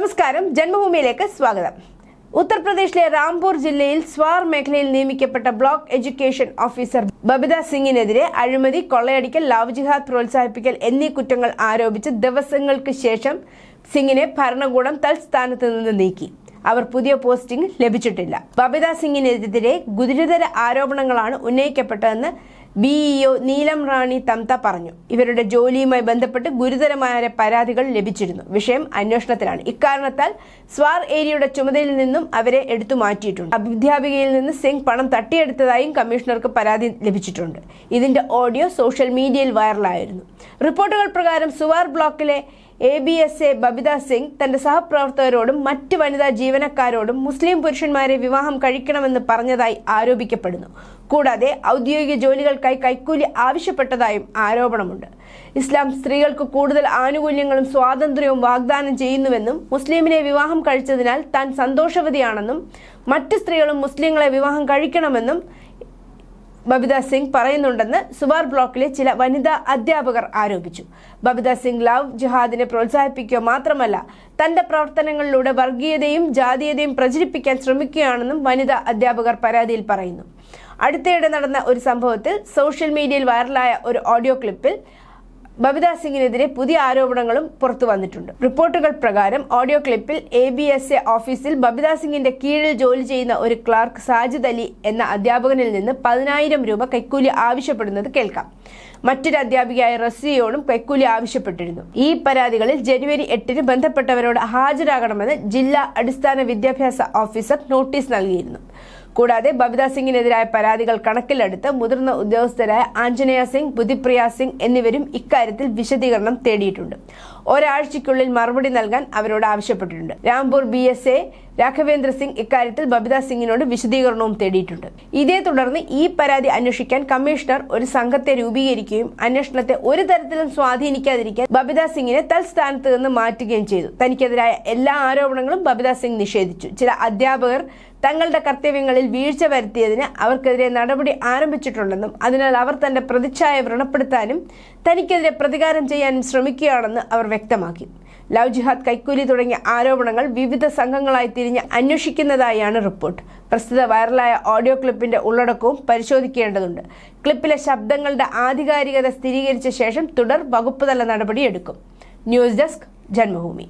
നമസ്കാരം. ജന്മഭൂമിയിലേക്ക് സ്വാഗതം. ഉത്തർപ്രദേശിലെ രാംപൂർ ജില്ലയിൽ സ്വാർ മേഖലയിൽ നിയമിക്കപ്പെട്ട ബ്ലോക്ക് എഡ്യൂക്കേഷൻ ഓഫീസർ ബബിത സിംഗിനെതിരെ അഴിമതി കൊള്ളയടിക്കൽ ലവ് ജിഹാദ് പ്രോത്സാഹിപ്പിക്കൽ എന്നീ കുറ്റങ്ങൾ ആരോപിച്ച് ദിവസങ്ങൾക്ക് ശേഷം സിംഗിനെ ഭരണകൂടം തൽസ്ഥാനത്ത് നിന്ന് നീക്കി. അവർ പുതിയ പോസ്റ്റിംഗ് ലഭിച്ചിട്ടില്ല. ബബിത സിംഗിനെതിരെ ഗുരുതര ആരോപണങ്ങളാണ് ഉന്നയിക്കപ്പെട്ടതെന്ന് ബിഇഒ നീലം റാണി തംത പറഞ്ഞു. ഇവരുടെ ജോലിയുമായി ബന്ധപ്പെട്ട് ഗുരുതരമായ പരാതികൾ ലഭിച്ചിരുന്നു. വിഷയം അന്വേഷണത്തിലാണ്. ഇക്കാരണത്താൽ സ്വാർ ഏരിയയുടെ ചുമതലയിൽ നിന്നും അവരെ എടുത്തു മാറ്റിയിട്ടുണ്ട്. അധ്യാപികയിൽ നിന്ന് സിംഗ് പണം തട്ടിയെടുത്തതായും കമ്മീഷണർക്ക് പരാതി ലഭിച്ചിട്ടുണ്ട്. ഇതിന്റെ ഓഡിയോ സോഷ്യൽ മീഡിയയിൽ വൈറലായിരുന്നു. റിപ്പോർട്ടുകൾ പ്രകാരം സുവാർ ബ്ലോക്കിലെ A B S A Babita Singh തന്റെ സഹപ്രവർത്തകരോടും മറ്റ് വനിതാ ജീവനക്കാരോടും മുസ്ലിം പുരുഷന്മാരെ വിവാഹം കഴിക്കണമെന്ന് പറഞ്ഞതായി ആരോപിക്കപ്പെടുന്നു. കൂടാതെ ഔദ്യോഗിക ജോലികൾക്കായി കൈക്കൂലി ആവശ്യപ്പെട്ടതായും ആരോപണമുണ്ട്. ഇസ്ലാം സ്ത്രീകൾക്ക് കൂടുതൽ ആനുകൂല്യങ്ങളും സ്വാതന്ത്ര്യവും വാഗ്ദാനം ചെയ്യുന്നുവെന്നും മുസ്ലിമിനെ വിവാഹം കഴിച്ചതിനാൽ താൻ സന്തോഷവതിയാണെന്നും മറ്റ് സ്ത്രീകളും മുസ്ലിങ്ങളെ വിവാഹം കഴിക്കണമെന്നും ബബിത സിംഗ് പറയുന്നുണ്ടെന്ന് സുബാർ ബ്ലോക്കിലെ ചില വനിതാ അധ്യാപകർ ആരോപിച്ചു. ബബിത സിംഗ് ലവ് ജിഹാദിനെ പ്രോത്സാഹിപ്പിക്കുക മാത്രമല്ല തന്റെ പ്രവർത്തനങ്ങളിലൂടെ വർഗീയതയും ജാതീയതയും പ്രചരിപ്പിക്കാൻ ശ്രമിക്കുകയാണെന്നും വനിതാ അധ്യാപകർ പരാതിയിൽ പറയുന്നു. അടുത്തിടെ നടന്ന ഒരു സംഭവത്തിൽ സോഷ്യൽ മീഡിയയിൽ വൈറലായ ഒരു ഓഡിയോ ക്ലിപ്പിൽ ബബിത സിംഗിനെതിരെ പുതിയ ആരോപണങ്ങളും പുറത്തു വന്നിട്ടുണ്ട്. റിപ്പോർട്ടുകൾ പ്രകാരം ഓഡിയോ ക്ലിപ്പിൽ എ ബി എസ് എ ഓഫീസിൽ ബബിത സിംഗിന്റെ കീഴിൽ ജോലി ചെയ്യുന്ന ഒരു ക്ലാർക്ക് സാജിദ് അലി എന്ന അധ്യാപകനിൽ നിന്ന് പതിനായിരം രൂപ കൈക്കൂലി ആവശ്യപ്പെടുന്നത് കേൾക്കാം. മറ്റൊരു അധ്യാപികയായ റസിയോടും കൈക്കൂലി ആവശ്യപ്പെട്ടിരുന്നു. ഈ പരാതികളിൽ ജനുവരി എട്ടിന് ബന്ധപ്പെട്ടവരോട് ഹാജരാകണമെന്ന് ജില്ലാ അടിസ്ഥാന വിദ്യാഭ്യാസ ഓഫീസർ നോട്ടീസ് നൽകിയിരുന്നു. കൂടാതെ ബബിത സിംഗിനെതിരായ പരാതികൾ കണക്കിലെടുത്ത് മുതിർന്ന ഉദ്യോഗസ്ഥരായ ആഞ്ജനേയ സിംഗ് ബുദ്ധിപ്രിയ സിംഗ് എന്നിവരും ഇക്കാര്യത്തിൽ വിശദീകരണം തേടിയിട്ടുണ്ട്. ഒരാഴ്ചയ്ക്കുള്ളിൽ മറുപടി നൽകാൻ അവരോട് ആവശ്യപ്പെട്ടിട്ടുണ്ട്. Rampur B S A Raghavendra Singh ഇക്കാര്യത്തിൽ ബബിത സിംഗിനോട് വിശദീകരണവും തേടിയിട്ടുണ്ട്. ഇതേ തുടർന്ന് ഈ പരാതി അന്വേഷിക്കാൻ കമ്മീഷണർ ഒരു സംഘത്തെ രൂപീകരിക്കുകയും അന്വേഷണത്തെ ഒരു തരത്തിലും സ്വാധീനിക്കാതിരിക്കാൻ ബബിത സിംഗിനെ തൽസ്ഥാനത്ത് നിന്ന് മാറ്റുകയും ചെയ്തു. തനിക്കെതിരായ എല്ലാ ആരോപണങ്ങളും ബബിത സിംഗ് നിഷേധിച്ചു. ചില അധ്യാപകർ തങ്ങളുടെ കർത്തവ്യങ്ങളിൽ വീഴ്ച വരുത്തിയതിന് അവർക്കെതിരെ നടപടി ആരംഭിച്ചിട്ടുണ്ടെന്നും അതിനാൽ അവർ തന്റെ പ്രതിച്ഛായ വ്രണപ്പെടുത്താനും തനിക്കെതിരെ പ്രതികാരം ചെയ്യാനും ശ്രമിക്കുകയാണെന്ന് അവർ വ്യക്തമാക്കി. ലവ് ജിഹാദ് കൈക്കൂലി തുടങ്ങിയ ആരോപണങ്ങൾ വിവിധ സംഘങ്ങളായി തിരിഞ്ഞ് അന്വേഷിക്കുന്നതായാണ് റിപ്പോർട്ട്. പ്രസ്തുത വൈറലായ ഓഡിയോ ക്ലിപ്പിന്റെ ഉള്ളടക്കവും പരിശോധിക്കേണ്ടതുണ്ട്. ക്ലിപ്പിലെ ശബ്ദങ്ങളുടെ ആധികാരികത സ്ഥിരീകരിച്ച ശേഷം തുടർ വകുപ്പുതല നടപടിയെടുക്കും. News desk Janmabhumi.